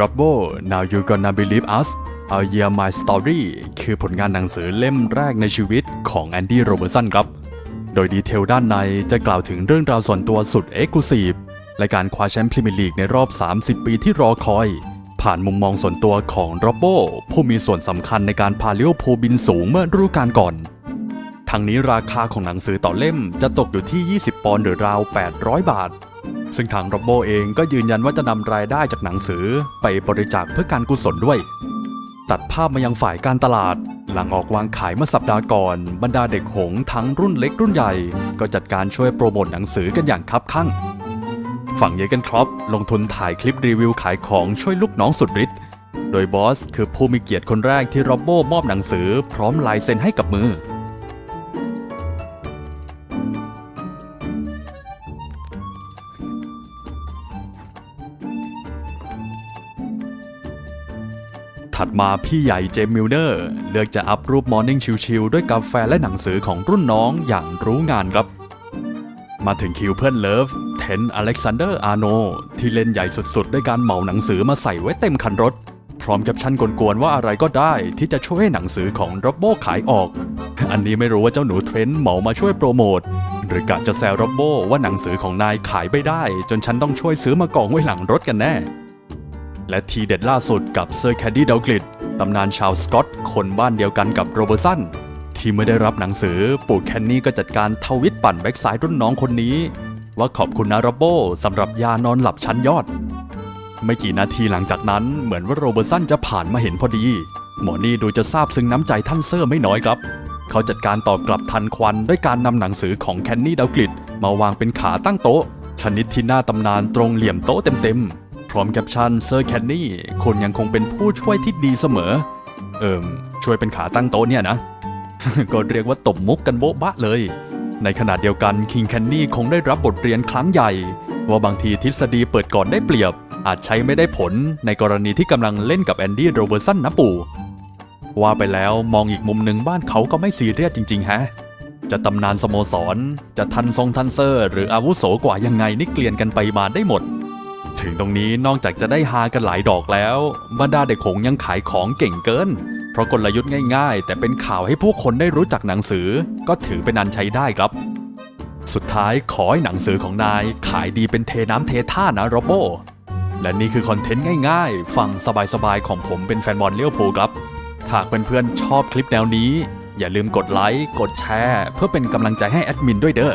r o b b o Now You Gonna Believe Us A Year My Story คือผลงานหนังสือเล่มแรกในชีวิตของแอนดี้โรเบ r ร์สันครับ โดยดีเทลด้านในจะกล่าวถึงเรื่องราวส่วนตัวสุดเอ็กซ์คลูซีฟและการคว้าแชมป์พรีเมียร์ลีกในรอบ 30 ปีที่รอคอย ผ่านมุมมองส่วนตัวของโรบโบผู้มีส่วนสำคัญในการพาเลี้ยวภูบินสูงเมื่อฤดูกาลก่อน ทั้งนี้ราคาของหนังสือต่อเล่มจะตกอยู่ที่ 20 ปอนด์หรือราว 800 บาท ซึ่งทางโรบโบเองก็ยืนยันว่าจะนำรายได้จากหนังสือไปบริจาคเพื่อการกุศลด้วย ตัดภาพมายังฝ่ายการตลาด หลังออกวางขายเมื่อสัปดาห์ก่อน บรรดาเด็กหงส์ทั้งรุ่นเล็กรุ่นใหญ่ ก็จัดการช่วยโปรโมทหนังสือกันอย่างคับคั่ง ฝั่งเยเกนครอปลงทุนถ่ายคลิปรีวิวขายของช่วยลูกน้องสุดฤทธิ์โดยบอสคือผู้มีเกียรติคนแรกที่โรบโบมอบหนังสือ พร้อมลายเซ็นให้กับมือ ถัดมาพี่ใหญ่เจมมิลเนอร์ เลือกจะอัพรูปมอร์นิ่งชิลๆด้วยกาแฟและหนังสือของรุ่นน้องอย่างรู้งานครับ มาถึงคิวเพื่อนเลิฟเทนอเล็กซานเดอร์อาร์โน ที่เล่นใหญ่สุดๆ ด้วยการเหมาหนังสือมาใส่ไว้เต็มคันรถ พร้อมแคปชั่นกวนๆว่าอะไรก็ได้ที่จะช่วยให้หนังสือของร็อบโบขายออก อันนี้ไม่รู้ว่าเจ้าหนูเทรนเหมามาช่วยโปรโมทหรือกะจะแซวร็อบโบว่าหนังสือของนายขายไม่ได้ จนฉันต้องช่วยซื้อมากองไว้หลังรถกันแน่ และทีเด็ดล่าสุดกับเซอร์แคดดี้ดาวกลิดตำนานชาวสกอตคนบ้านเดียวกันกับโรเบอร์สันที่ไม่ได้รับหนังสือปู่แคนนี่ก็จัดการทวิตปั่นแบ็กซ้ายรุ่นน้องคนนี้ ว่าขอบคุณนะโรโบสำหรับยานอนหลับชั้นยอด ไม่กี่นาทีหลังจากนั้นเหมือนว่าโรเบอร์สันจะผ่านมาเห็นพอดี หมอนี่ดูจะซาบซึ้งน้ำใจท่านเซอร์ไม่น้อยครับ เขาจัดการตอบกลับทันควันด้วยการนำหนังสือของแคนนี่ดาวกลิดมาวางเป็นขาตั้งโต๊ะ ชนิดที่หน้าตำนานตรงเหลี่ยมโต๊ะเต็มๆ ร้อมแคปชั่นเซอร์แคนนี่คนยังคงเป็นผู้ช่วยที่ดีเสมอ เอิมช่วยเป็นขาตั้งโต๊ะเนี่ยนะ ก็เรียกว่าตบมุกกันโบ๊ะบะเลย ในขณะเดียวกันคิงแคนนี่คงได้รับบทเรียนครั้งใหญ่ ว่าบางทีทฤษฎีเปิดก่อนได้เปรียบ อาจใช้ไม่ได้ผลในกรณีที่กำลังเล่นกับแอนดี้โรเบอร์สันนะปู่ว่าไปแล้วมองอีกมุมหนึ่งบ้านเขาก็ไม่ซีเรียสจริง ๆ ฮะ จะตำนานสโมสร จะทันทรงทันเซอร์ หรืออาวุโสกว่ายังไงนี่เกลียนกันไปมาได้หมด ถึงตรงนี้นอกจากจะได้ฮากันหลายดอกแล้วบรรดาเด็กหงยังขายของเก่งเกิน เพราะกลยุทธ์ง่ายๆ แต่เป็นข่าวให้ผู้คนได้รู้จักหนังสือ ก็ถือเป็นอันใช้ได้ครับ สุดท้ายขอให้หนังสือของนายขายดีเป็นเทน้ำเทท่านะโรโบและนี่คือคอนเทนต์ง่ายๆ ฟังสบายๆ ของผมเป็นแฟนบอลเลี้ยวภูลครับหากเพื่อนๆชอบคลิปแนวนี้ อย่าลืมกดไลค์กดแชร์ เพื่อเป็นกำลังใจให้แอดมินด้วยเด้อ